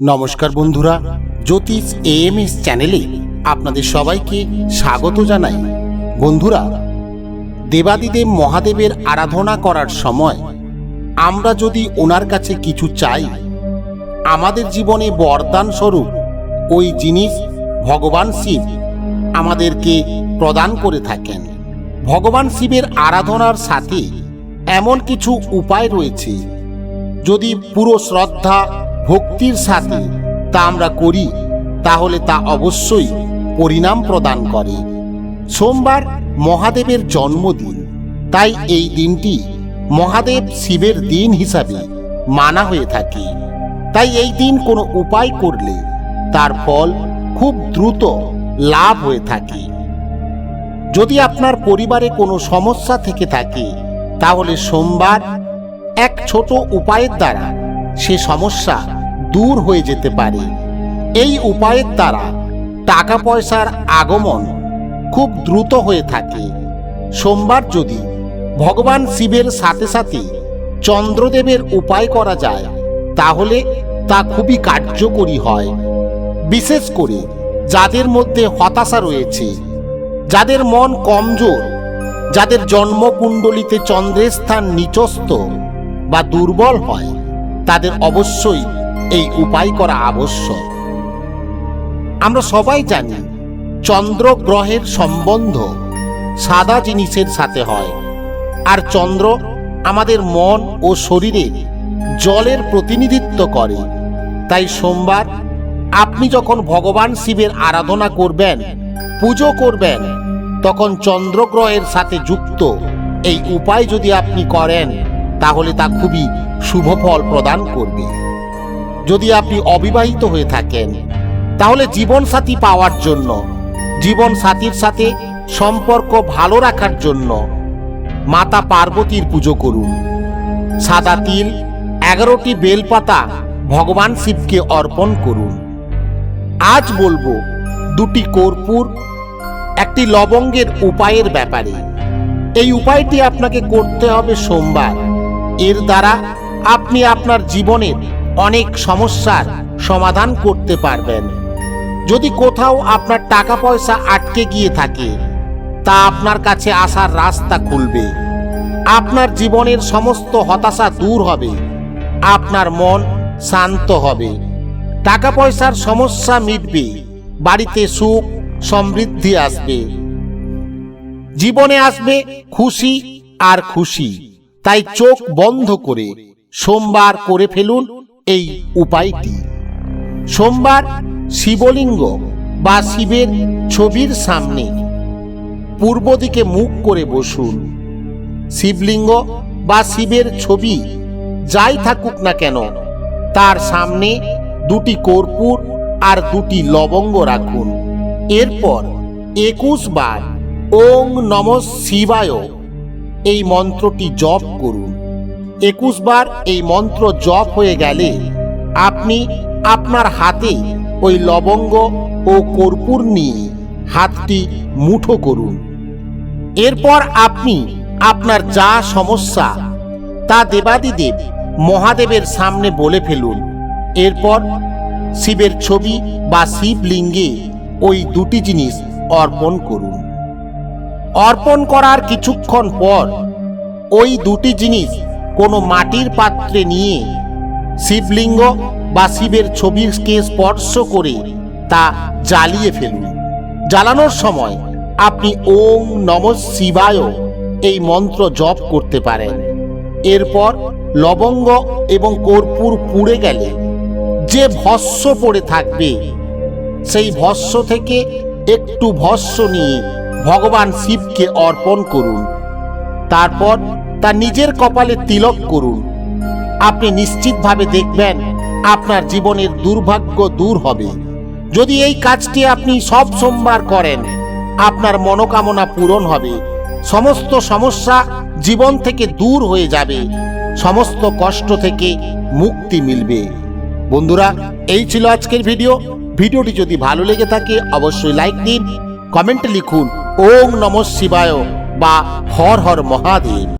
নমস্কার বন্ধুরা, জ্যোতিষ এএমএস চ্যানেলে আপনাদের সবাইকে স্বাগত জানাই। বন্ধুরা, দেবাদিদেব মহাদেবের আরাধনা করার সময় আমরা যদি ওনার কাছে কিছু চাই, আমাদের জীবনে বরদান স্বরূপ ওই জিনিস ভগবান শিব আমাদেরকে প্রদান করে থাকেন। ভগবান শিবের আরাধনার সাথে এমন কিছু উপায় রয়েছে, যদি পুরো শ্রদ্ধা ভক্তির সাথে তা আমরা করি, তাহলে তা অবশ্যই পরিণাম প্রদান করে। সোমবার মহাদেবের জন্মদিন। তাই এই দিনটি মহাদেব শিবের দিন হিসাবে মানা হয়ে থাকে। তাই এই দিন কোনো উপায় করলে তার ফল খুব দ্রুত লাভ হয়ে থাকে। যদি আপনার পরিবারে কোনো সমস্যা থেকে থাকে, তাহলে সোমবার এক ছোট উপায়ের দ্বারা সে সমস্যা দূর হয়ে যেতে পারে। এই উপায়ের দ্বারা টাকা পয়সার আগমন খুব দ্রুত হয়ে থাকে। সোমবার যদি ভগবান শিবের সাথে সাথে চন্দ্রদেবের উপায় করা যায়, তাহলে তা খুবই কার্যকরী হয়। বিশেষ করে যাদের মধ্যে হতাশা রয়েছে, যাদের মন কমজোর, যাদের জন্মকুণ্ডলিতে চন্দ্রের স্থান নিচস্ত বা দুর্বল হয়, তাদের অবশ্যই এই উপায় করা আবশ্যক। আমরা সবাই জানি, চন্দ্র গ্রহের সম্বন্ধ সাদা জিনিসের সাথে হয়, আর চন্দ্র আমাদের মন ও শরীরের জলের প্রতিনিধিত্ব করে। তাই সোমবার আপনি যখন ভগবান শিবের আরাধনা করবেন, পুজো করবেন, তখন চন্দ্রগ্রহের সাথে যুক্ত এই উপায় যদি আপনি করেন, তাহলে তা খুবই শুভ ফল প্রদান করবে। যদি আপনি অবিবাহিত হয়ে থাকেন, তাহলে জীবন সাথী পাওয়ার জন্য জীবন সাথীর সাথে সম্পর্ক ভালো রাখার জন্য মাতা পার্বতীর পুজো করুন। সাদা তিল, এগারোটি বেলপাতা ভগবান শিবকে অর্পণ করুন। আজ বলব, দুটি কর্পূর, একটি লবঙ্গের উপায়ের ব্যাপারে। এই উপায়টি আপনাকে করতে হবে সোমবার। এর দ্বারা আপনি আপনার জীবনের অনেক সমস্যার সমাধান করতে পারবেন। যদি কোথাও আপনার টাকা পয়সা আটকে গিয়ে থাকে, তা আপনার কাছে আসার রাস্তা খুলবে। আপনার জীবনের সমস্ত হতাশা দূর হবে। আপনার মন শান্ত হবে। টাকা পয়সার সমস্যা মিটবে। বাড়িতে সুখ, সমৃদ্ধি আসবে। জীবনে আসবে খুশি আর খুশি। তাই চোখ বন্ধ করে সোমবার করে ফেলুন এই উপায়টি। সোমবার শিবলিঙ্গ বা শিবের ছবির সামনে পূর্ব দিকে মুখ করে বসুন। শিবলিঙ্গ বা শিবের ছবি যাই থাকুক না কেন, তার সামনে দুটি কর্পূর আর দুটি লবঙ্গ রাখুন। এরপর একুশ বার ওং নম শিবায় এই মন্ত্রটি জপ করুন। একুশ বার এই মন্ত্র জপ হয়ে গেলে আপনি আপনার হাতে ওই লবঙ্গ ও কর্পূর নিয়ে হাতটি মুঠো করুন। এরপর আপনি আপনার যা সমস্যা তা দেবাদিদেব মহাদেবের সামনে বলে ফেলুন। এরপর শিবের ছবি বা শিবলিঙ্গে ওই দুটি জিনিস অর্পণ করুন। অর্পণ করার কিছুক্ষণ পর ওই দুটি জিনিস কোনো মাটির পাত্রে নিয়ে শিবলিঙ্গ বা শিবের ছবিকে স্পর্শ করে তা জ্বালিয়ে ফেলুন। জ্বালানোর সময় আপনি ওম নম শিবায় এই মন্ত্র জপ করতে পারেন। এরপর লবঙ্গ এবং কর্পূর পুড়ে গেলে যে ভস্য পড়ে থাকবে, সেই ভস্য থেকে একটু ভস্য নিয়ে ভগবান শিবকে অর্পণ করুন। তারপর তা নিজের কপালে তিলক করুন। আপনি নিশ্চিতভাবে দেখবেন আপনার জীবনের দুর্ভাগ্য দূর হবে। যদি এই কাজটি আপনি সব সোমবার করেন, আপনার মনোকামনা পূরণ হবে। সমস্ত সমস্যা জীবন থেকে দূর হয়ে যাবে। সমস্ত কষ্ট থেকে মুক্তি মিলবে। বন্ধুরা, এই ছিল আজকের ভিডিও। ভিডিওটি যদি ভালো লেগে থাকে, অবশ্যই লাইক দিন, কমেন্টে লিখুন। ওং নম শিবায় বা হর হর মহাদেব।